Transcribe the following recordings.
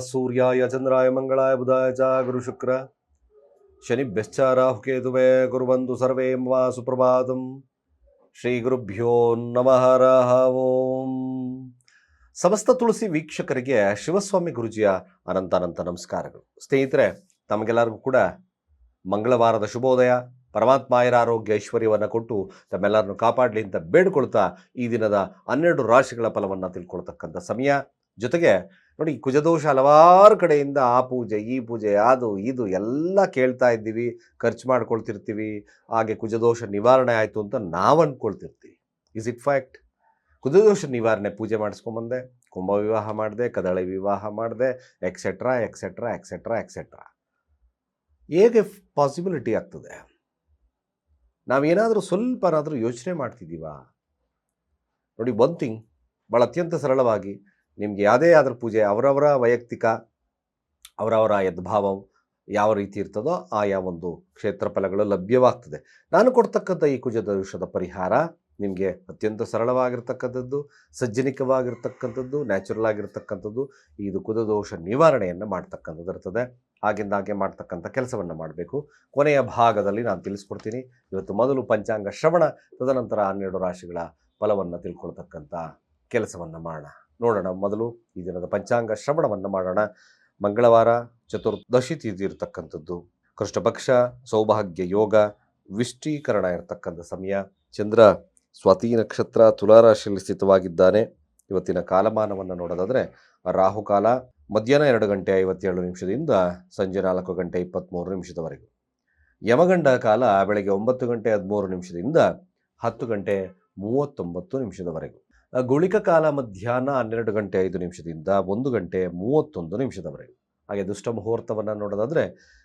ಸೂರ್ಯಾಯ ಚಂದ್ರಾಯ ಮಂಗಳಾಯ ಬುಧಾಯ ಚ ಗುರು ಶುಕ್ರ. ಶನಿಭ್ಯಶ್ಚ ರಾಹುಕೇತುವೆ ಗುರುವಂದು ಸರ್ವೇ ವಾ ಸುಪ್ರಭಾತಂ ಶ್ರೀ ಗುರುಭ್ಯೋ ನಮಃ ರಾಹವೋಂ ಓಂ. ಸಮಸ್ತ ತುಳಸಿ ವೀಕ್ಷಕರಿಗೆ ಶಿವಸ್ವಾಮಿ ಗುರುಜಿಯ ಅನಂತ ಅನಂತ ನಮಸ್ಕಾರಗಳು. ಸ್ನೇಹಿತರೆ, ತಮಗೆಲ್ಲರಿಗೂ ಕೂಡ ಮಂಗಳವಾರದ ಶುಭೋದಯ, ಪರಮಾತ್ಮಾಯರ ಆರೋಗ್ಯ ಐಶ್ವರ್ಯವನ್ನು ಕೊಟ್ಟು ತಮ್ಮೆಲ್ಲರನ್ನು ಕಾಪಾಡಲಿ ಅಂತ ಬೇಡ್ಕೊಳ್ತಾ ಈ ದಿನದ ಹನ್ನೆರಡು ರಾಶಿಗಳ ಫಲವನ್ನು ತಿಳ್ಕೊಳ್ತಕ್ಕಂಥ ಸಮಯ. ಜೊತೆಗೆ ನೋಡಿ ಕುಜದೋಷ ಹಲವಾರು ಕಡೆಯಿಂದ ಆ ಪೂಜೆ, ಈ ಪೂಜೆ, ಅದು, ಇದು ಎಲ್ಲ ಕೇಳ್ತಾ ಇದ್ದೀವಿ, ಖರ್ಚು ಮಾಡ್ಕೊಳ್ತಿರ್ತೀವಿ, ಹಾಗೆ ಕುಜದೋಷ ನಿವಾರಣೆ ಆಯಿತು ಅಂತ ನಾವು ಅಂದ್ಕೊಳ್ತಿರ್ತೀವಿ ಇಸ್ ಇಟ್ ಫ್ಯಾಕ್ಟ್ ಕುಜದೋಷ ನಿವಾರಣೆ ಪೂಜೆ ಮಾಡಿಸ್ಕೊಂಬಂದೆ ಕುಂಭ ವಿವಾಹ ಮಾಡಿದೆ, ಕದಳಿ ವಿವಾಹ ಮಾಡಿದೆ ಎಕ್ಸೆಟ್ರಾ ಎಕ್ಸೆಟ್ರಾ ಎಕ್ಸೆಟ್ರಾ ಎಕ್ಸೆಟ್ರಾ ಹೇಗೆ ಪಾಸಿಬಿಲಿಟಿ ಆಗ್ತದೆ? ನಾವೇನಾದರೂ ಸ್ವಲ್ಪನಾದರೂ ಯೋಚನೆ ಮಾಡ್ತಿದ್ದೀವಾ? ನೋಡಿ ಒನ್ ಥಿಂಗ್ ಭಾಳ ಅತ್ಯಂತ ಸರಳವಾಗಿ ನಿಮಗೆ ಯಾವುದೇ ಆದ್ರ ಪೂಜೆ ಅವರವರ ವೈಯಕ್ತಿಕ, ಅವರವರ ಯದ್ಭಾವ ಯಾವ ರೀತಿ ಇರ್ತದೋ ಆಯಾ ಒಂದು ಕ್ಷೇತ್ರ ಫಲಗಳು ಲಭ್ಯವಾಗ್ತದೆ. ನಾನು ಕೊಡ್ತಕ್ಕಂಥ ಈ ಕುಜ ದೋಷದ ಪರಿಹಾರ ನಿಮಗೆ ಅತ್ಯಂತ ಸರಳವಾಗಿರ್ತಕ್ಕಂಥದ್ದು, ಸಜ್ಜನಿಕವಾಗಿರ್ತಕ್ಕಂಥದ್ದು ನ್ಯಾಚುರಲ್ ಆಗಿರ್ತಕ್ಕಂಥದ್ದು. ಇದು ಕುಜದೋಷ ನಿವಾರಣೆಯನ್ನು ಮಾಡ್ತಕ್ಕಂಥದ್ದು ಇರ್ತದೆ. ಆಗಿಂದಾಗೆ ಮಾಡ್ತಕ್ಕಂಥ ಕೆಲಸವನ್ನು ಮಾಡಬೇಕು. ಕೊನೆಯ ಭಾಗದಲ್ಲಿ ನಾನು ತಿಳಿಸ್ಕೊಡ್ತೀನಿ. ಇವತ್ತು ಮೊದಲು ಪಂಚಾಂಗ ಶ್ರವಣ, ತದನಂತರ ಹನ್ನೆರಡು ರಾಶಿಗಳ ಫಲವನ್ನು ತಿಳ್ಕೊಳ್ತಕ್ಕಂಥ ಕೆಲಸವನ್ನು ಮಾಡೋಣ. ನೋಡೋಣ ಮೊದಲು ಈ ದಿನದ ಪಂಚಾಂಗ ಶ್ರವಣವನ್ನು ಮಾಡೋಣ. ಮಂಗಳವಾರ, ಚತುರ್ದಶಿ ತಿಥಿ ಇರತಕ್ಕಂಥದ್ದು. ಕೃಷ್ಣಪಕ್ಷ, ಸೌಭಾಗ್ಯ ಯೋಗ, ವಿಷ್ಟೀಕರಣ ಇರತಕ್ಕಂಥ ಸಮಯ. ಚಂದ್ರ, ಸ್ವಾತಿ ನಕ್ಷತ್ರ, ತುಲಾರಾಶಿಯಲ್ಲಿ ಸ್ಥಿತವಾಗಿದ್ದಾನೆ. ಇವತ್ತಿನ ಕಾಲಮಾನವನ್ನು ನೋಡೋದಾದರೆ ರಾಹುಕಾಲ ಮಧ್ಯಾಹ್ನ ಎರಡು ಗಂಟೆ ಐವತ್ತೇಳು ನಿಮಿಷದಿಂದ ಸಂಜೆ ನಾಲ್ಕು ಗಂಟೆ ಇಪ್ಪತ್ತ್ಮೂರು ನಿಮಿಷದವರೆಗೂ. ಯಮಗಂಡ ಕಾಲ ಬೆಳಗ್ಗೆ ಒಂಬತ್ತು ಗಂಟೆ ಹದಿಮೂರು ನಿಮಿಷದಿಂದ ಹತ್ತು ಗಂಟೆ ಮೂವತ್ತೊಂಬತ್ತು ನಿಮಿಷದವರೆಗೂ. ಗುಳಿಕ ಕಾಲ ಮಧ್ಯಾಹ್ನ ಹನ್ನೆರಡು ಗಂಟೆ ಐದು ನಿಮಿಷದಿಂದ ಒಂದು ಗಂಟೆ ಮೂವತ್ತೊಂದು ನಿಮಿಷದವರೆಗೆ. ಹಾಗೆ ದುಷ್ಟ ಮುಹೂರ್ತವನ್ನು ನೋಡೋದಾದರೆ,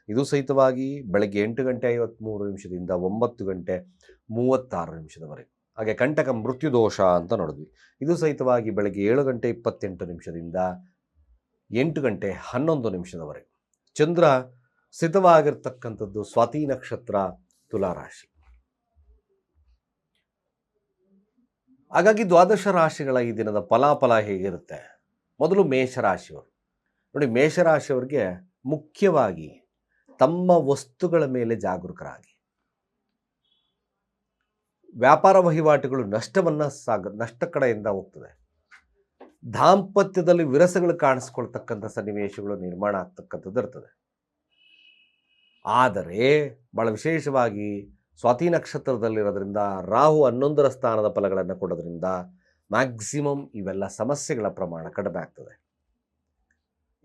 ಇದು ಸಹಿತವಾಗಿ ಬೆಳಗ್ಗೆ ಎಂಟು ಗಂಟೆ ಐವತ್ತ್ಮೂರು ನಿಮಿಷದಿಂದ ಒಂಬತ್ತು ಗಂಟೆ ಮೂವತ್ತಾರು ನಿಮಿಷದವರೆಗೆ. ಹಾಗೆ ಕಂಟಕ ಮೃತ್ಯುದೋಷ ಅಂತ ನೋಡಿದ್ವಿ. ಇದು ಸಹಿತವಾಗಿ ಬೆಳಗ್ಗೆ ಏಳು ಗಂಟೆ ಇಪ್ಪತ್ತೆಂಟು ನಿಮಿಷದಿಂದ ಎಂಟು ಗಂಟೆ ಹನ್ನೊಂದು ನಿಮಿಷದವರೆಗೆ. ಚಂದ್ರ ಸ್ಥಿತವಾಗಿರ್ತಕ್ಕಂಥದ್ದು ಸ್ವಾತಿ ನಕ್ಷತ್ರ ತುಲಾರಾಶಿ ಹಾಗಾಗಿ ದ್ವಾದಶ ರಾಶಿಗಳ ಈ ದಿನದ ಫಲಾಫಲ ಹೇಗಿರುತ್ತೆ? ಮೊದಲು ಮೇಷರಾಶಿಯವರು. ನೋಡಿ, ಮೇಷರಾಶಿಯವರಿಗೆ ಮುಖ್ಯವಾಗಿ ತಮ್ಮ ವಸ್ತುಗಳ ಮೇಲೆ ಜಾಗರೂಕರಾಗಿ. ವ್ಯಾಪಾರ ವಹಿವಾಟುಗಳು ನಷ್ಟವನ್ನು ಸಾಗ, ನಷ್ಟ ಕಡೆಯಿಂದ ಹೋಗ್ತದೆ. ದಾಂಪತ್ಯದಲ್ಲಿ ವಿರಸಗಳು ಕಾಣಿಸ್ಕೊಳ್ತಕ್ಕಂಥ ಸನ್ನಿವೇಶಗಳು ನಿರ್ಮಾಣ ಆಗ್ತಕ್ಕಂಥದ್ದು ಇರ್ತದೆ. ಆದರೆ, ಬಹಳ ವಿಶೇಷವಾಗಿ ಸ್ವಾತಿ ನಕ್ಷತ್ರದಲ್ಲಿರೋದ್ರಿಂದ ರಾಹು ಹನ್ನೊಂದರ ಸ್ಥಾನದ ಫಲಗಳನ್ನು ಕೊಡೋದ್ರಿಂದ ಮ್ಯಾಕ್ಸಿಮಮ್ ಇವೆಲ್ಲ ಸಮಸ್ಯೆಗಳ ಪ್ರಮಾಣ ಕಡಿಮೆ ಆಗ್ತದೆ.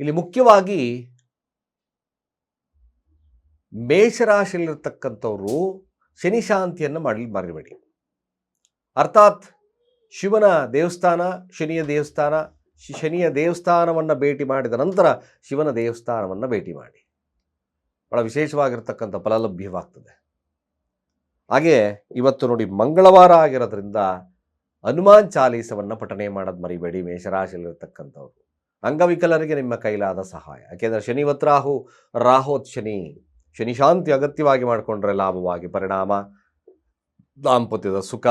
ಇಲ್ಲಿ ಮುಖ್ಯವಾಗಿ ಮೇಷರಾಶಿಯಲ್ಲಿರ್ತಕ್ಕಂಥವರು ಶನಿ ಶಾಂತಿಯನ್ನು ಮಾಡಲಿ ಮರಿಬೇಡಿ. ಅರ್ಥಾತ್ ಶಿವನ ದೇವಸ್ಥಾನ, ಶನಿಯ ದೇವಸ್ಥಾನ ಶನಿಯ ದೇವಸ್ಥಾನವನ್ನು ಭೇಟಿ ಮಾಡಿದ ನಂತರ ಶಿವನ ದೇವಸ್ಥಾನವನ್ನು ಭೇಟಿ ಮಾಡಿ. ಬಹಳ ವಿಶೇಷವಾಗಿರ್ತಕ್ಕಂಥ ಫಲ ಲಭ್ಯವಾಗ್ತದೆ ಹಾಗೆ ಇವತ್ತು ನೋಡಿ ಮಂಗಳವಾರ ಆಗಿರೋದ್ರಿಂದ ಹನುಮಾನ್ ಚಾಲೀಸವನ್ನು ಪಠನೆ ಮಾಡೋದು ಮರಿಬೇಡಿ, ಮೇಷರಾಶಿಯಲ್ಲಿರ್ತಕ್ಕಂಥವ್ರು. ಅಂಗವಿಕಲರಿಗೆ ನಿಮ್ಮ ಕೈಲಾದ ಸಹಾಯ. ಯಾಕೆಂದರೆ ಶನಿವತ್ ರಾಹು, ರಾಹೋತ್ ಶನಿ ಶನಿ ಶಾಂತಿ ಅಗತ್ಯವಾಗಿ ಮಾಡಿಕೊಂಡ್ರೆ ಲಾಭವಾಗಿ ಪರಿಣಾಮ, ದಾಂಪತ್ಯದ ಸುಖ,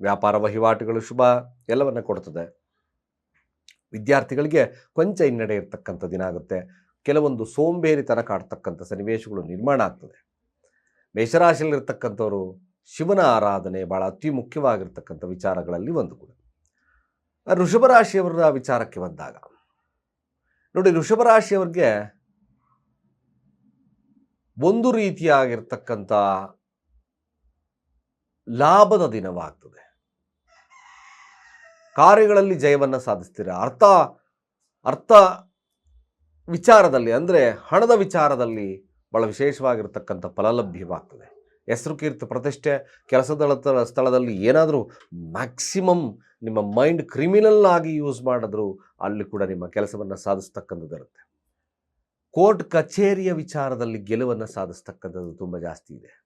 ವ್ಯಾಪಾರ ವಹಿವಾಟುಗಳು ಶುಭ, ಎಲ್ಲವನ್ನು ಕೊಡ್ತದೆ. ವಿದ್ಯಾರ್ಥಿಗಳಿಗೆ ಕೊಂಚ ಹಿನ್ನಡೆ ಇರ್ತಕ್ಕಂಥ ದಿನ ಆಗುತ್ತೆ. ಕೆಲವೊಂದು ಸೋಂಬೇರಿತನ ಕಾಡ್ತಕ್ಕಂಥ ಸನ್ನಿವೇಶಗಳು ನಿರ್ಮಾಣ ಆಗ್ತದೆ. ಮೇಷರಾಶಿಯಲ್ಲಿರ್ತಕ್ಕಂಥವರು ಶಿವನ ಆರಾಧನೆ ಭಾಳ ಅತಿ ಮುಖ್ಯವಾಗಿರ್ತಕ್ಕಂಥ ವಿಚಾರಗಳಲ್ಲಿ ಒಂದು ಕೂಡ. ಋಷಭ ರಾಶಿಯವರ ವಿಚಾರಕ್ಕೆ ಬಂದಾಗ, ನೋಡಿ ಋಷಭ ರಾಶಿಯವ್ರಿಗೆ ಒಂದು ರೀತಿಯಾಗಿರ್ತಕ್ಕಂಥ ಲಾಭದ ದಿನವಾಗ್ತದೆ. ಕಾರ್ಯಗಳಲ್ಲಿ ಜಯವನ್ನು ಸಾಧಿಸ್ತೀರ? ಅರ್ಥ ಅರ್ಥ ವಿಚಾರದಲ್ಲಿ, ಅಂದರೆ ಹಣದ ವಿಚಾರದಲ್ಲಿ ಬಹಳ ವಿಶೇಷವಾಗಿರ್ತಕ್ಕಂಥ ಫಲ ಲಭ್ಯವಾಗ್ತದೆ ಹೆಸರು ಕೀರ್ತಿ ಪ್ರತಿಷ್ಠೆ ಕೆಲಸದ ಸ್ಥಳದಲ್ಲಿ ಏನಾದರೂ ಮ್ಯಾಕ್ಸಿಮಮ್ ನಿಮ್ಮ ಮೈಂಡ್ ಕ್ರಿಮಿನಲ್ ಆಗಿ ಯೂಸ್ ಮಾಡಿದ್ರು ಅಲ್ಲಿ ಕೂಡ ನಿಮ್ಮ ಕೆಲಸವನ್ನು ಸಾಧಿಸ್ತಕ್ಕಂಥದ್ದು ಇರುತ್ತೆ. ಕೋರ್ಟ್ ಕಚೇರಿಯ ವಿಚಾರದಲ್ಲಿ ಗೆಲುವನ್ನು ಸಾಧಿಸ್ತಕ್ಕಂಥದ್ದು ತುಂಬ ಜಾಸ್ತಿ ಇದೆ.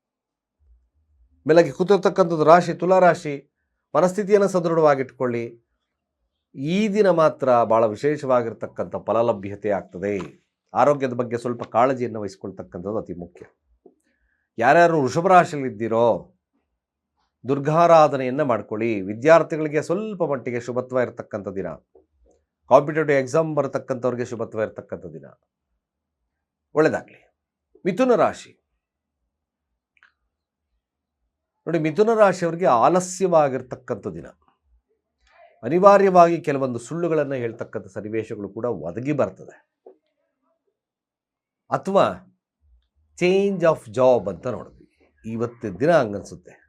ಮೇಲಾಗಿ ಕೂತಿರ್ತಕ್ಕಂಥದ್ದು ರಾಶಿ ತುಲಾರಾಶಿ ಮನಸ್ಥಿತಿಯನ್ನು ಸದೃಢವಾಗಿಟ್ಕೊಳ್ಳಿ. ಈ ದಿನ ಮಾತ್ರ ಭಾಳ ವಿಶೇಷವಾಗಿರ್ತಕ್ಕಂಥ ಫಲಲಭ್ಯತೆ ಆಗ್ತದೆ. ಆರೋಗ್ಯದ ಬಗ್ಗೆ ಸ್ವಲ್ಪ ಕಾಳಜಿಯನ್ನು ವಹಿಸ್ಕೊಳ್ತಕ್ಕಂಥದ್ದು ಅತಿ ಮುಖ್ಯ. ಯಾರ್ಯಾರು ವೃಷಭ ರಾಶಿಯಲ್ಲಿದ್ದೀರೋ, ದುರ್ಗಾರಾಧನೆಯನ್ನು ಮಾಡ್ಕೊಳ್ಳಿ. ವಿದ್ಯಾರ್ಥಿಗಳಿಗೆ ಸ್ವಲ್ಪ ಮಟ್ಟಿಗೆ ಶುಭತ್ವ ಇರತಕ್ಕಂಥ ದಿನ. ಕಾಂಪಿಟೇಟಿವ್ ಎಕ್ಸಾಮ್ ಬರತಕ್ಕಂಥವ್ರಿಗೆ ಶುಭತ್ವ ಇರತಕ್ಕಂಥ ದಿನ. ಒಳ್ಳೆಯದಾಗಲಿ ಮಿಥುನ ರಾಶಿ. ನೋಡಿ, ಮಿಥುನ ರಾಶಿಯವರಿಗೆ ಆಲಸ್ಯವಾಗಿರ್ತಕ್ಕಂಥ ದಿನ. ಅನಿವಾರ್ಯವಾಗಿ ಕೆಲವೊಂದು ಸುಳ್ಳುಗಳನ್ನು ಹೇಳ್ತಕ್ಕಂಥ ಸನ್ನಿವೇಶಗಳು ಕೂಡ ಒದಗಿ ಬರ್ತದೆ. ಅಥವಾ ಚೇಂಜ್ ಆಫ್ ಜಾಬ್ ಅಂತ ನೋಡಿದ್ವಿ. ಇವತ್ತು ದಿನ ಹಂಗನ್ಸುತ್ತೆ.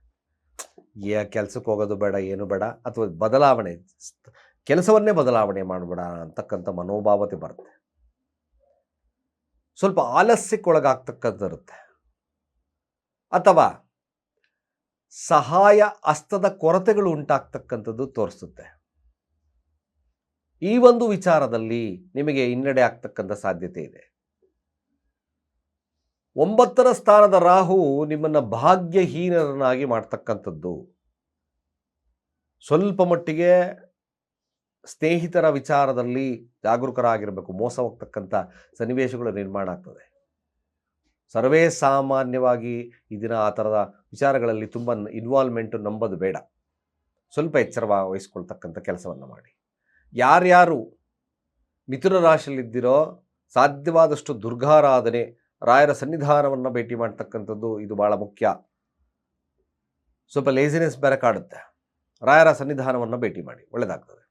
ಯಾ ಕೆಲಸಕ್ಕೆ ಹೋಗೋದು ಬೇಡ, ಏನು ಬೇಡ, ಅಥವಾ ಬದಲಾವಣೆ, ಕೆಲಸವನ್ನೇ ಬದಲಾವಣೆ ಮಾಡಬೇಡ ಅಂತಕ್ಕಂಥ ಮನೋಭಾವತೆ ಬರುತ್ತೆ. ಸ್ವಲ್ಪ ಆಲಸ್ಯಕ್ಕೊಳಗಾಗ್ತಕ್ಕಂಥ ಇರುತ್ತೆ. ಅಥವಾ ಸಹಾಯ ಹಸ್ತದ ಕೊರತೆಗಳು ಉಂಟಾಗ್ತಕ್ಕಂಥದ್ದು ತೋರಿಸುತ್ತೆ. ಈ ಒಂದು ವಿಚಾರದಲ್ಲಿ ನಿಮಗೆ ಹಿನ್ನಡೆ ಆಗ್ತಕ್ಕಂಥ ಸಾಧ್ಯತೆ ಇದೆ. ಒಂಬತ್ತರ ಸ್ಥಾನದ ರಾಹು ನಿಮ್ಮನ್ನು ಭಾಗ್ಯಹೀನರನ್ನಾಗಿ ಮಾಡ್ತಕ್ಕಂಥದ್ದು. ಸ್ವಲ್ಪ ಮಟ್ಟಿಗೆ ಸ್ನೇಹಿತರ ವಿಚಾರದಲ್ಲಿ ಜಾಗರೂಕರಾಗಿರಬೇಕು. ಮೋಸ ಹೋಗ್ತಕ್ಕಂಥ ಸನ್ನಿವೇಶಗಳು ನಿರ್ಮಾಣ ಆಗ್ತದೆ. ಸರ್ವೇ ಸಾಮಾನ್ಯವಾಗಿ ಈ ದಿನ ಆ ಥರದ ವಿಚಾರಗಳಲ್ಲಿ ತುಂಬ ಇನ್ವಾಲ್ವ್ಮೆಂಟು ನಂಬೋದು ಬೇಡ. ಸ್ವಲ್ಪ ಎಚ್ಚರ ವಹಿಸ್ಕೊಳ್ತಕ್ಕಂಥ ಕೆಲಸವನ್ನು ಮಾಡಿ. ಯಾರ್ಯಾರು ಮಿಥುನ ರಾಶಿಯಲ್ಲಿದ್ದಿರೋ, ಸಾಧ್ಯವಾದಷ್ಟು ದುರ್ಗಾರಾಧನೆ ರಾಯರ ಸನ್ನಿಧಾನವನ್ನು ಭೇಟಿ ಮಾಡ್ತಕ್ಕಂಥದ್ದು ಇದು ಭಾಳ ಮುಖ್ಯ. ಸ್ವಲ್ಪ ಲೇಸಿನೆಸ್ ಬೇರೆ ಕಾಡುತ್ತೆ. ರಾಯರ ಸನ್ನಿಧಾನವನ್ನು ಭೇಟಿ ಮಾಡಿ ಒಳ್ಳೆಯದಾಗ್ತದೆ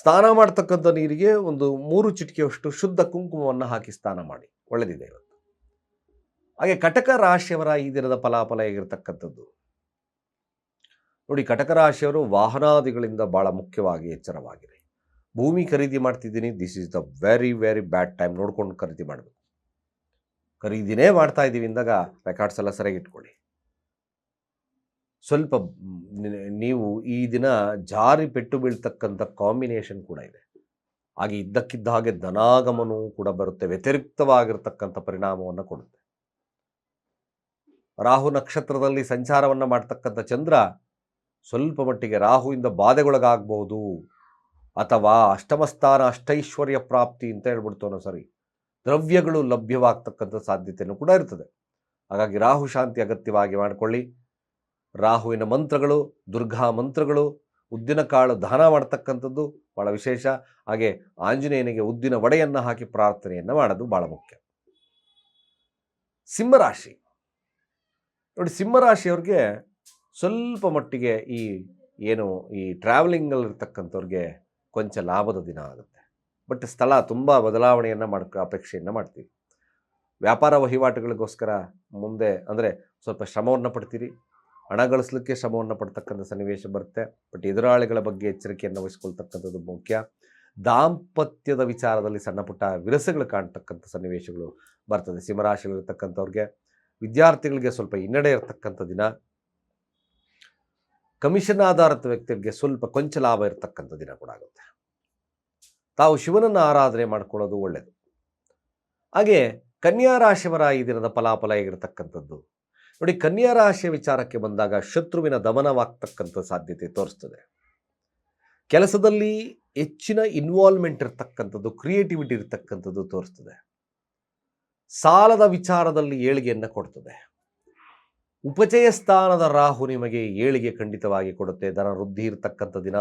ಸ್ನಾನ ಮಾಡ್ತಕ್ಕಂಥ ನೀರಿಗೆ ಒಂದು ಮೂರು ಚಿಟಿಕೆಯಷ್ಟು ಶುದ್ಧ ಕುಂಕುಮವನ್ನು ಹಾಕಿ ಸ್ನಾನ ಮಾಡಿ, ಒಳ್ಳೆದಿದೆ ಇವತ್ತು. ಹಾಗೆ ಕಟಕ ರಾಶಿಯವರ ಈ ದಿನದ ಫಲಾಫಲ ಹೇಗಿರ್ತಕ್ಕಂಥದ್ದು? ನೋಡಿ, ಕಟಕ ರಾಶಿಯವರು ವಾಹನಾದಿಗಳಿಂದ ಬಹಳ ಮುಖ್ಯವಾಗಿ ಎಚ್ಚರವಾಗಿರಿ. ಭೂಮಿ ಖರೀದಿ ಮಾಡ್ತಿದ್ದೀನಿ this is the very very bad time ನೋಡ್ಕೊಂಡು ಖರೀದಿ ಮಾಡಬೇಕು. ಖರೀದಿನೇ ಮಾಡ್ತಾ ಇದ್ದೀವಿ ಅಂದಾಗ ರೆಕಾರ್ಡ್ಸ್ ಎಲ್ಲ ಸರಿಯಾಗಿ ಇಟ್ಕೊಳ್ಳಿ. ಸ್ವಲ್ಪ ನೀವು ಈ ದಿನ ಜಾರಿ ಪೆಟ್ಟು ಬೀಳ್ತಕ್ಕಂಥ ಕಾಂಬಿನೇಷನ್ ಕೂಡ ಇದೆ. ಹಾಗೆ ಇದ್ದಕ್ಕಿದ್ದ ಹಾಗೆ ಧನಾಗಮನವೂ ಕೂಡ ಬರುತ್ತೆ, ವ್ಯತಿರಿಕ್ತವಾಗಿರ್ತಕ್ಕಂಥ ಪರಿಣಾಮವನ್ನು ಕೊಡುತ್ತೆ. ರಾಹು ನಕ್ಷತ್ರದಲ್ಲಿ ಸಂಚಾರವನ್ನು ಮಾಡ್ತಕ್ಕಂಥ ಚಂದ್ರ ಸ್ವಲ್ಪ ಮಟ್ಟಿಗೆ ರಾಹುವಿಂದ ಬಾಧೆಗೊಳಗಾಗಬಹುದು. ಅಥವಾ ಅಷ್ಟಮಸ್ಥಾನ ಅಷ್ಟೈಶ್ವರ್ಯ ಪ್ರಾಪ್ತಿ ಅಂತ ಹೇಳ್ಬಿಡ್ತು ಅನ್ನೋ ಸರಿ. ದ್ರವ್ಯಗಳು ಲಭ್ಯವಾಗ್ತಕ್ಕಂಥ ಸಾಧ್ಯತೆಯನ್ನು ಕೂಡ ಇರ್ತದೆ. ಹಾಗಾಗಿ ರಾಹು ಶಾಂತಿ ಅಗತ್ಯವಾಗಿ ಮಾಡಿಕೊಳ್ಳಿ. ರಾಹುವಿನ ಮಂತ್ರಗಳು, ದುರ್ಗಾ ಮಂತ್ರಗಳು, ಉದ್ದಿನ ಕಾಳು ದಾನ ಮಾಡ್ತಕ್ಕಂಥದ್ದು ಬಹಳ ವಿಶೇಷ. ಹಾಗೆ ಆಂಜನೇಯನಿಗೆ ಉದ್ದಿನ ವಡೆಯನ್ನು ಹಾಕಿ ಪ್ರಾರ್ಥನೆಯನ್ನು ಮಾಡೋದು ಬಹಳ ಮುಖ್ಯ. ಸಿಂಹರಾಶಿ ನೋಡಿ ಸಿಂಹರಾಶಿಯವ್ರಿಗೆ ಸ್ವಲ್ಪ ಮಟ್ಟಿಗೆ ಈ ಏನು ಈ ಟ್ರಾವೆಲಿಂಗಲ್ಲಿರ್ತಕ್ಕಂಥವ್ರಿಗೆ ಕೊಂಚ ಲಾಭದ ದಿನ ಆಗುತ್ತೆ. ಬಟ್ ಸ್ಥಳ ತುಂಬ ಬದಲಾವಣೆಯನ್ನು ಮಾಡ್ಕ, ಅಪೇಕ್ಷೆಯನ್ನು ಮಾಡ್ತೀವಿ. ವ್ಯಾಪಾರ ವಹಿವಾಟುಗಳಿಗೋಸ್ಕರ ಮುಂದೆ, ಅಂದರೆ ಸ್ವಲ್ಪ ಶ್ರಮವನ್ನು ಪಡ್ತೀರಿ. ಹಣ ಗಳಿಸ್ಲಿಕ್ಕೆ ಶ್ರಮವನ್ನು ಪಡ್ತಕ್ಕಂಥ ಸನ್ನಿವೇಶ ಬರುತ್ತೆ. ಬಟ್ ಎದುರಾಳಿಗಳ ಬಗ್ಗೆ ಎಚ್ಚರಿಕೆಯನ್ನು ವಹಿಸ್ಕೊಳ್ತಕ್ಕಂಥದ್ದು ಮುಖ್ಯ. ದಾಂಪತ್ಯದ ವಿಚಾರದಲ್ಲಿ ಸಣ್ಣ ಪುಟ್ಟ ವಿರಸಗಳು ಕಾಣ್ತಕ್ಕಂಥ ಸನ್ನಿವೇಶಗಳು ಬರ್ತದೆ. ಸಿಂಹರಾಶಿಯಲ್ಲಿರ್ತಕ್ಕಂಥವ್ರಿಗೆ. ವಿದ್ಯಾರ್ಥಿಗಳಿಗೆ ಸ್ವಲ್ಪ ಹಿನ್ನಡೆ ಇರತಕ್ಕಂಥ ದಿನ. ಕಮಿಷನ್ ಆಧಾರಿತ ವ್ಯಕ್ತಿಗಳಿಗೆ ಸ್ವಲ್ಪ ಕೊಂಚ ಲಾಭ ಇರತಕ್ಕಂಥ ದಿನ ಕೂಡ ಆಗುತ್ತೆ. ತಾವು ಶಿವನನ್ನು ಆರಾಧನೆ ಮಾಡ್ಕೊಳ್ಳೋದು ಒಳ್ಳೆಯದು ಹಾಗೆ ಕನ್ಯಾ ರಾಶಿಯವರ ಈ ದಿನದ ಫಲಾಫಲ ಹೇಗಿರ್ತಕ್ಕಂಥದ್ದು? ನೋಡಿ, ಕನ್ಯಾ ರಾಶಿಯ ವಿಚಾರಕ್ಕೆ ಬಂದಾಗ ಶತ್ರುವಿನ ದಮನವಾಗ್ತಕ್ಕಂಥ ಸಾಧ್ಯತೆ ತೋರಿಸ್ತದೆ. ಕೆಲಸದಲ್ಲಿ ಹೆಚ್ಚಿನ ಇನ್ವಾಲ್ವ್ಮೆಂಟ್ ಇರ್ತಕ್ಕಂಥದ್ದು ಕ್ರಿಯೇಟಿವಿಟಿ ಇರ್ತಕ್ಕಂಥದ್ದು ತೋರಿಸ್ತದೆ. ಸಾಲದ ವಿಚಾರದಲ್ಲಿ ಏಳಿಗೆಯನ್ನು ಕೊಡ್ತದೆ. ಉಪಚಯ ಸ್ಥಾನದ ರಾಹು ನಿಮಗೆ ಏಳಿಗೆ ಖಂಡಿತವಾಗಿ ಕೊಡುತ್ತೆ. ಧನ ವೃದ್ಧಿ ಇರತಕ್ಕಂಥ ದಿನ.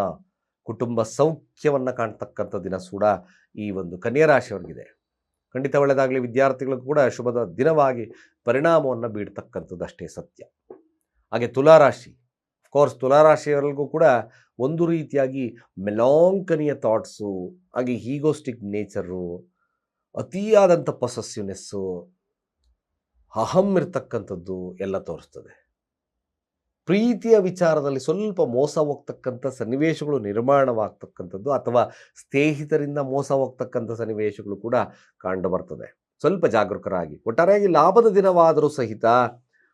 ಕುಟುಂಬ ಸೌಖ್ಯವನ್ನು ಕಾಣ್ತಕ್ಕಂಥ ದಿನ ಕೂಡ ಈ ಒಂದು ಕನ್ಯಾ ರಾಶಿಯವರಿಗಿದೆ. ಖಂಡಿತ ಒಳ್ಳೆಯದಾಗಲಿ ವಿದ್ಯಾರ್ಥಿಗಳಿಗೂ ಕೂಡ ಶುಭದ ದಿನವಾಗಿ ಪರಿಣಾಮವನ್ನು ಬೀಳ್ತಕ್ಕಂಥದ್ದು ಅಷ್ಟೇ ಸತ್ಯ. ಹಾಗೆ ತುಲಾರಾಶಿ ಕೋರ್ಸ್ ತುಲಾರಾಶಿಯವರಿಗೂ ಕೂಡ ಒಂದು ರೀತಿಯಾಗಿ ಮೆಲಾಂಕನಿಯ ಥಾಟ್ಸು ಹಾಗೆ ಹೀಗೋಸ್ಟಿಕ್ ನೇಚರು ಅತಿಯಾದಂಥ ಪೊಸೆಸಿವ್ನೆಸ್ಸು ಅಹಂ ಇರ್ತಕ್ಕಂಥದ್ದು ಎಲ್ಲ ತೋರಿಸ್ತದೆ. ಪ್ರೀತಿಯ ವಿಚಾರದಲ್ಲಿ ಸ್ವಲ್ಪ ಮೋಸ ಹೋಗ್ತಕ್ಕಂಥ ಸನ್ನಿವೇಶಗಳು ನಿರ್ಮಾಣವಾಗ್ತಕ್ಕಂಥದ್ದು ಅಥವಾ ಸ್ನೇಹಿತರಿಂದ ಮೋಸ ಹೋಗ್ತಕ್ಕಂಥ ಸನ್ನಿವೇಶಗಳು ಕೂಡ ಕಂಡು ಬರ್ತದೆ ಸ್ವಲ್ಪ ಜಾಗರೂಕರಾಗಿ. ಒಟ್ಟಾರೆಯಾಗಿ ಲಾಭದ ದಿನವಾದರೂ ಸಹಿತ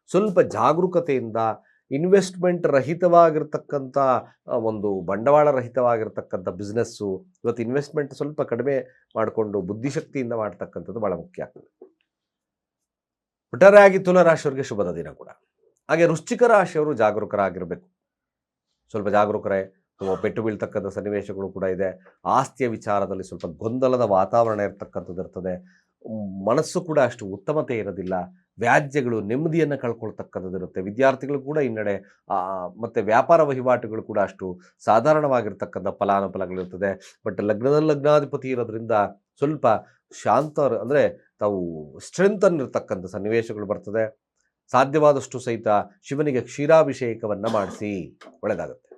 ಸ್ವಲ್ಪ ಜಾಗರೂಕತೆಯಿಂದ ಇನ್ವೆಸ್ಟ್ಮೆಂಟ್ ರಹಿತವಾಗಿರ್ತಕ್ಕಂಥ ಒಂದು ಬಂಡವಾಳ ರಹಿತವಾಗಿರ್ತಕ್ಕಂಥ ಬಿಸ್ನೆಸ್ಸು ಇವತ್ತು ಇನ್ವೆಸ್ಟ್ಮೆಂಟ್ ಸ್ವಲ್ಪ ಕಡಿಮೆ ಮಾಡಿಕೊಂಡು ಬುದ್ಧಿಶಕ್ತಿಯಿಂದ ಮಾಡ್ತಕ್ಕಂಥದ್ದು ಭಾಳ ಮುಖ್ಯ ಆಗ್ತದೆ. ಒಟ್ಟಾರೆಯಾಗಿ ತುಲಾರಾಶಿಯವರಿಗೆ ಶುಭದ ದಿನ ಕೂಡ. ಹಾಗೆ ವೃಶ್ಚಿಕ ರಾಶಿಯವರು ಜಾಗರೂಕರಾಗಿರಬೇಕು. ಸ್ವಲ್ಪ ಜಾಗರೂಕರೇ ಪೆಟ್ಟು ಬೀಳ್ತಕ್ಕಂಥ ಸನ್ನಿವೇಶಗಳು ಕೂಡ ಇದೆ. ಆಸ್ತಿಯ ವಿಚಾರದಲ್ಲಿ ಸ್ವಲ್ಪ ಗೊಂದಲದ ವಾತಾವರಣ ಇರ್ತಕ್ಕಂಥದ್ದು ಇರ್ತದೆ. ಮನಸ್ಸು ಕೂಡ ಅಷ್ಟು ಉತ್ತಮತೆ ಇರೋದಿಲ್ಲ. ವ್ಯಾಜ್ಯಗಳು ನೆಮ್ಮದಿಯನ್ನು ಕಳ್ಕೊಳ್ತಕ್ಕಂಥದ್ದು ಇರುತ್ತೆ. ವಿದ್ಯಾರ್ಥಿಗಳು ಕೂಡ ಹಿನ್ನಡೆ ಮತ್ತು ವ್ಯಾಪಾರ ವಹಿವಾಟುಗಳು ಕೂಡ ಅಷ್ಟು ಸಾಧಾರಣವಾಗಿರ್ತಕ್ಕಂಥ ಫಲಾನುಫಲಗಳಿರ್ತದೆ ಬಟ್ ಲಗ್ನದಲ್ಲಿ ಲಗ್ನಾಧಿಪತಿ ಇರೋದ್ರಿಂದ ಸ್ವಲ್ಪ ಶಾಂತ ಅಂದರೆ ತಾವು ಸ್ಟ್ರೆಂತ್ ಇರ್ತಕ್ಕಂಥ ಸನ್ನಿವೇಶಗಳು ಬರ್ತದೆ. ಸಾಧ್ಯವಾದಷ್ಟು ಸಹಿತ ಶಿವನಿಗೆ ಕ್ಷೀರಾಭಿಷೇಕವನ್ನು ಮಾಡಿಸಿ ಒಳ್ಳೆಯದಾಗುತ್ತೆ.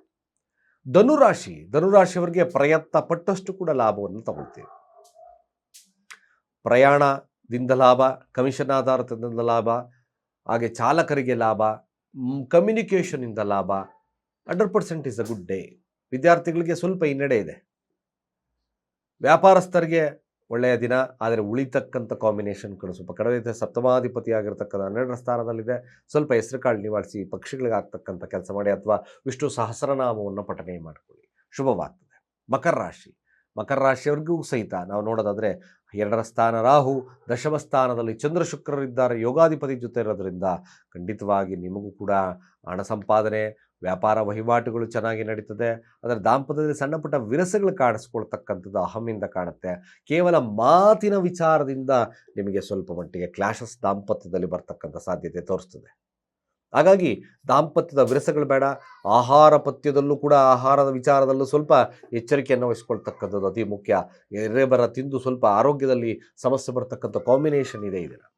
ಧನುರಾಶಿ, ಧನುರಾಶಿಯವರಿಗೆ ಪ್ರಯತ್ನ ಪಟ್ಟಷ್ಟು ಕೂಡ ಲಾಭವನ್ನು ತಗೊಳ್ತೀವಿ. ಪ್ರಯಾಣದಿಂದ ಲಾಭ, ಕಮಿಷನ್ ಆಧಾರದಿಂದ ಲಾಭ, ಹಾಗೆ ಚಾಲಕರಿಗೆ ಲಾಭ ಕಮ್ಯುನಿಕೇಷನಿಂದ ಲಾಭ, hundred percent is a good day ವಿದ್ಯಾರ್ಥಿಗಳಿಗೆ ಸ್ವಲ್ಪ ಹಿನ್ನಡೆ ಇದೆ. ವ್ಯಾಪಾರಸ್ಥರಿಗೆ ಒಳ್ಳೆಯ ದಿನ, ಆದರೆ ಉಳಿತಕ್ಕಂಥ ಕಾಂಬಿನೇಷನ್ಗಳು ಸ್ವಲ್ಪ ಕಡಿಮೆ ಸಪ್ತಮಾಧಿಪತಿಯಾಗಿರ್ತಕ್ಕಂಥ ಹನ್ನೆರಡರ ಸ್ಥಾನದಲ್ಲಿದೆ. ಸ್ವಲ್ಪ ಹೆಸರು ಕಾಳು ನಿವಾರಿಸಿ ಪಕ್ಷಿಗಳಿಗೆ ಆಗ್ತಕ್ಕಂಥ ಕೆಲಸ ಮಾಡಿ, ಅಥವಾ ವಿಷ್ಣು ಸಹಸ್ರನಾಮವನ್ನು ಪಠನೆ ಮಾಡಿಕೊಳ್ಳಿ. ಶುಭವಾಗ್ತದೆ. ಮಕರ ರಾಶಿ. ಮಕರ ರಾಶಿಯವ್ರಿಗೂ ಸಹಿತ ನಾವು ನೋಡೋದಾದರೆ, ಎರಡರ ಸ್ಥಾನ ರಾಹು, ದಶಮ ಸ್ಥಾನದಲ್ಲಿ ಚಂದ್ರ ಶುಕ್ರರಿದ್ದಾರೆ ಯೋಗಾಧಿಪತಿ ಜೊತೆ ಇರೋದ್ರಿಂದ ಖಂಡಿತವಾಗಿ ನಿಮಗೂ ಕೂಡ ಹಣ ಸಂಪಾದನೆ ವ್ಯಾಪಾರ ವಹಿವಾಟುಗಳು ಚೆನ್ನಾಗಿ ನಡೀತದೆ. ಅದರ ದಾಂಪತ್ಯದಲ್ಲಿ ಸಣ್ಣ ಪುಟ್ಟ ವಿರಸಗಳು ಕಾಣಿಸ್ಕೊಳ್ತಕ್ಕಂಥದ್ದು ಅಹಮಿಂದ ಕಾಣುತ್ತೆ. ಕೇವಲ ಮಾತಿನ ವಿಚಾರದಿಂದ ನಿಮಗೆ ಸ್ವಲ್ಪ ಮಟ್ಟಿಗೆ ಕ್ಲಾಶಸ್ ದಾಂಪತ್ಯದಲ್ಲಿ ಬರ್ತಕ್ಕಂಥ ಸಾಧ್ಯತೆ ತೋರಿಸ್ತದೆ. ಹಾಗಾಗಿ ದಾಂಪತ್ಯದ ವಿರಸಗಳು ಬೇಡ, ಆಹಾರ ಪಥ್ಯದಲ್ಲೂ ಕೂಡ ಆಹಾರದ ವಿಚಾರದಲ್ಲೂ ಸ್ವಲ್ಪ ಎಚ್ಚರಿಕೆಯನ್ನು ವಹಿಸ್ಕೊಳ್ತಕ್ಕಂಥದ್ದು ಅತಿ ಮುಖ್ಯ. ಎರೆಬರ ತಿಂದು ಸ್ವಲ್ಪ ಆರೋಗ್ಯದಲ್ಲಿ ಸಮಸ್ಯೆ ಬರ್ತಕ್ಕಂಥ ಕಾಂಬಿನೇಷನ್ ಇದೆ ಇದನ್ನು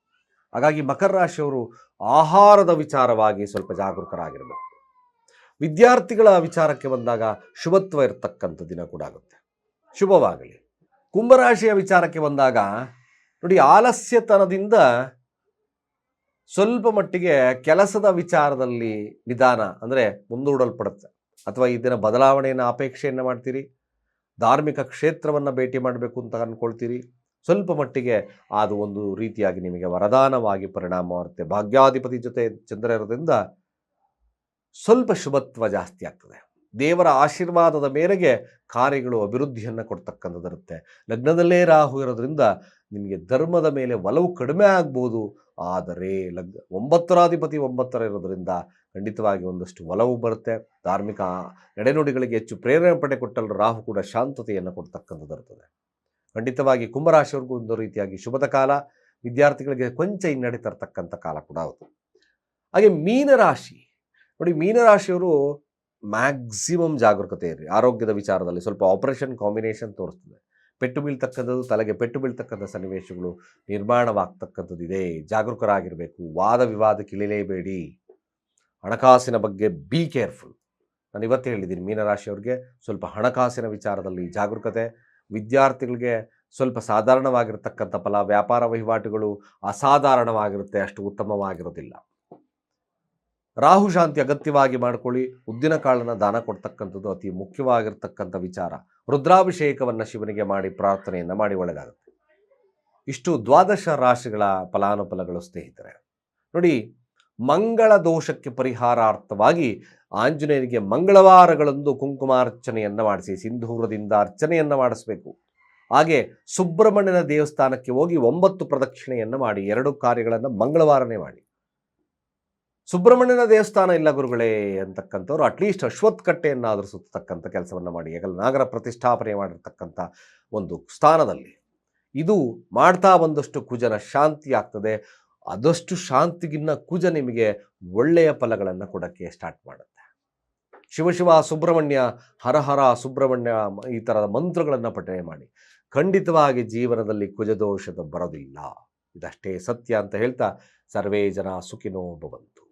ಹಾಗಾಗಿ ಮಕರ ರಾಶಿಯವರು ಆಹಾರದ ವಿಚಾರವಾಗಿ ಸ್ವಲ್ಪ ಜಾಗರೂಕರಾಗಿರಬೇಕು. ವಿದ್ಯಾರ್ಥಿಗಳ ವಿಚಾರಕ್ಕೆ ಬಂದಾಗ ಶುಭತ್ವ ಇರತಕ್ಕಂಥ ದಿನ ಕೂಡ ಆಗುತ್ತೆ. ಶುಭವಾಗಲಿ. ಕುಂಭರಾಶಿಯ ವಿಚಾರಕ್ಕೆ ಬಂದಾಗ ನೋಡಿ ಆಲಸ್ಯತನದಿಂದ ಸ್ವಲ್ಪ ಮಟ್ಟಿಗೆ ಕೆಲಸದ ವಿಚಾರದಲ್ಲಿ ನಿಧಾನ ಅಂದರೆ ಮುಂದೂಡಲ್ಪಡುತ್ತೆ. ಅಥವಾ ಈ ದಿನ ಬದಲಾವಣೆಯನ್ನು, ಅಪೇಕ್ಷೆಯನ್ನು ಮಾಡ್ತೀರಿ. ಧಾರ್ಮಿಕ ಕ್ಷೇತ್ರವನ್ನು ಭೇಟಿ ಮಾಡಬೇಕು ಅಂತ ಅಂದ್ಕೊಳ್ತೀರಿ. ಸ್ವಲ್ಪ ಮಟ್ಟಿಗೆ ಅದು ಒಂದು ರೀತಿಯಾಗಿ ನಿಮಗೆ ವರದಾನವಾಗಿ ಪರಿಣಾಮ ಭಾಗ್ಯಧಿಪತಿ ಭಾಗ್ಯಾಧಿಪತಿ ಜೊತೆ ಚಂದ್ರ ಇರೋದ್ರಿಂದ ಸ್ವಲ್ಪ ಶುಭತ್ವ ಜಾಸ್ತಿ ಆಗ್ತದೆ. ದೇವರ ಆಶೀರ್ವಾದದ ಮೇರೆಗೆ ಕಾರ್ಯಗಳು ಅಭಿವೃದ್ಧಿಯನ್ನು ಕೊಡ್ತಕ್ಕಂಥದ್ದಿರುತ್ತೆ ಲಗ್ನದಲ್ಲೇ ರಾಹು ಇರೋದ್ರಿಂದ ನಿಮಗೆ ಧರ್ಮದ ಮೇಲೆ ಒಲವು ಕಡಿಮೆ ಆಗ್ಬೋದು. ಆದರೆ ಲಗ್ ಒಂಬತ್ತರಾಧಿಪತಿ ಒಂಬತ್ತರ ಇರೋದ್ರಿಂದ ಖಂಡಿತವಾಗಿ ಒಂದಷ್ಟು ಒಲವು ಬರುತ್ತೆ. ಧಾರ್ಮಿಕ ನಡೆನುಡಿಗಳಿಗೆ ಹೆಚ್ಚು ಪ್ರೇರಣೆ ಪಡೆ ಕೊಟ್ಟಲು ರಾಹು ಕೂಡ ಶಾಂತತೆಯನ್ನು ಕೊಡ್ತಕ್ಕಂಥದ್ದು ಇರ್ತದೆ. ಖಂಡಿತವಾಗಿ ಕುಂಭರಾಶಿಯವ್ರಿಗೂ ಒಂದು ರೀತಿಯಾಗಿ ಶುಭದ ಕಾಲ. ವಿದ್ಯಾರ್ಥಿಗಳಿಗೆ ಕೊಂಚ ಹಿನ್ನಡೆ ತರ್ತಕ್ಕಂಥ ಕಾಲ ಕೂಡ ಹೌದು. ಹಾಗೆ ಮೀನರಾಶಿ. ನೋಡಿ, ಮೀನರಾಶಿಯವರು ಮ್ಯಾಕ್ಸಿಮಮ್ ಜಾಗರೂಕತೆ ಇರ್ರಿ ಆರೋಗ್ಯದ ವಿಚಾರದಲ್ಲಿ ಸ್ವಲ್ಪ ಆಪರೇಷನ್ ಕಾಂಬಿನೇಷನ್ ತೋರಿಸ್ತದೆ. ಪೆಟ್ಟು ಬೀಳ್ತಕ್ಕಂಥದ್ದು ತಲೆಗೆ ಪೆಟ್ಟು ಬೀಳ್ತಕ್ಕಂಥ ಸನ್ನಿವೇಶಗಳು ನಿರ್ಮಾಣವಾಗ್ತಕ್ಕಂಥದ್ದು ಇದೆ ಜಾಗರೂಕರಾಗಿರಬೇಕು. ವಾದ ವಿವಾದಕ್ಕೆ ಇಳಿಲೇಬೇಡಿ. ಹಣಕಾಸಿನ ಬಗ್ಗೆ ಬಿ ಕೇರ್ಫುಲ್ ನಾನು ಇವತ್ತು ಹೇಳಿದ್ದೀನಿ, ಮೀನರಾಶಿಯವ್ರಿಗೆ ಸ್ವಲ್ಪ ಹಣಕಾಸಿನ ವಿಚಾರದಲ್ಲಿ ಜಾಗರೂಕತೆ, ವಿದ್ಯಾರ್ಥಿಗಳಿಗೆ ಸ್ವಲ್ಪ ಸಾಧಾರಣವಾಗಿರ್ತಕ್ಕಂಥ ಫಲ, ವ್ಯಾಪಾರ ವಹಿವಾಟುಗಳು ಅಸಾಧಾರಣವಾಗಿರುತ್ತೆ, ಅಷ್ಟು ಉತ್ತಮವಾಗಿರೋದಿಲ್ಲ. ರಾಹು ಶಾಂತಿ ಅಗತ್ಯವಾಗಿ ಮಾಡ್ಕೊಳ್ಳಿ. ಉದ್ದಿನ ಕಾಳನ್ನು ದಾನ ಕೊಡ್ತಕ್ಕಂಥದ್ದು ಅತಿ ಮುಖ್ಯವಾಗಿರ್ತಕ್ಕಂಥ ವಿಚಾರ. ರುದ್ರಾಭಿಷೇಕವನ್ನು ಶಿವನಿಗೆ ಮಾಡಿ ಪ್ರಾರ್ಥನೆಯನ್ನು ಮಾಡಿ ಒಳ್ಳೆಯದಾಗುತ್ತೆ. ಇಷ್ಟು ದ್ವಾದಶ ರಾಶಿಗಳ ಫಲಾನುಫಲಗಳು ಸ್ನೇಹಿತರೆ. ನೋಡಿ, ಮಂಗಳ ದೋಷಕ್ಕೆ ಪರಿಹಾರಾರ್ಥವಾಗಿ ಆಂಜನೇಯನಿಗೆ ಮಂಗಳವಾರಗಳಂದು ಕುಂಕುಮಾರ್ಚನೆಯನ್ನು ಮಾಡಿಸಿ ಸಿಂಧೂರದಿಂದ ಅರ್ಚನೆಯನ್ನು ಮಾಡಿಸಬೇಕು. ಹಾಗೆ ಸುಬ್ರಹ್ಮಣ್ಯನ ದೇವಸ್ಥಾನಕ್ಕೆ ಹೋಗಿ ಒಂಬತ್ತು ಪ್ರದಕ್ಷಿಣೆಯನ್ನು ಮಾಡಿ, ಎರಡು ಕಾರ್ಯಗಳನ್ನು ಮಂಗಳವಾರನೇ ಮಾಡಿ. ಸುಬ್ರಹ್ಮಣ್ಯನ ದೇವಸ್ಥಾನ ಇಲ್ಲ ಗುರುಗಳೇ ಅಂತಕ್ಕಂಥವ್ರು ಅಟ್ಲೀಸ್ಟ್ ಅಶ್ವತ್ಥ ಕಟ್ಟೆಯನ್ನಾದರೂ ಸುತ್ತತಕ್ಕಂಥ ಕೆಲಸವನ್ನು ಮಾಡಿ. ಯಾಕಂದ್ರೆ ನಾಗರ ಪ್ರತಿಷ್ಠಾಪನೆ ಮಾಡಿರ್ತಕ್ಕಂಥ ಒಂದು ಸ್ಥಾನದಲ್ಲಿ. ಇದು ಮಾಡ್ತಾ ಬಂದಷ್ಟು ಕುಜನ ಶಾಂತಿ ಆಗ್ತದೆ. ಆದಷ್ಟು ಶಾಂತಿಗಿನ್ನ ಕುಜ ನಿಮಗೆ ಒಳ್ಳೆಯ ಫಲಗಳನ್ನು ಕೊಡೋಕ್ಕೆ ಸ್ಟಾರ್ಟ್ ಮಾಡುತ್ತೆ. ಶಿವಶಿವ ಸುಬ್ರಹ್ಮಣ್ಯ ಹರಹರ ಸುಬ್ರಹ್ಮಣ್ಯ ಈ ಥರದ ಮಂತ್ರಗಳನ್ನು ಪಠನೆ ಮಾಡಿ. ಖಂಡಿತವಾಗಿ ಜೀವನದಲ್ಲಿ ಕುಜದೋಷದ ಬರೋದಿಲ್ಲ. ಇದಷ್ಟೇ ಸತ್ಯ ಅಂತ ಹೇಳ್ತಾ ಸರ್ವೇ ಜನ ಸುಖಿನೋ ಭವಂತು.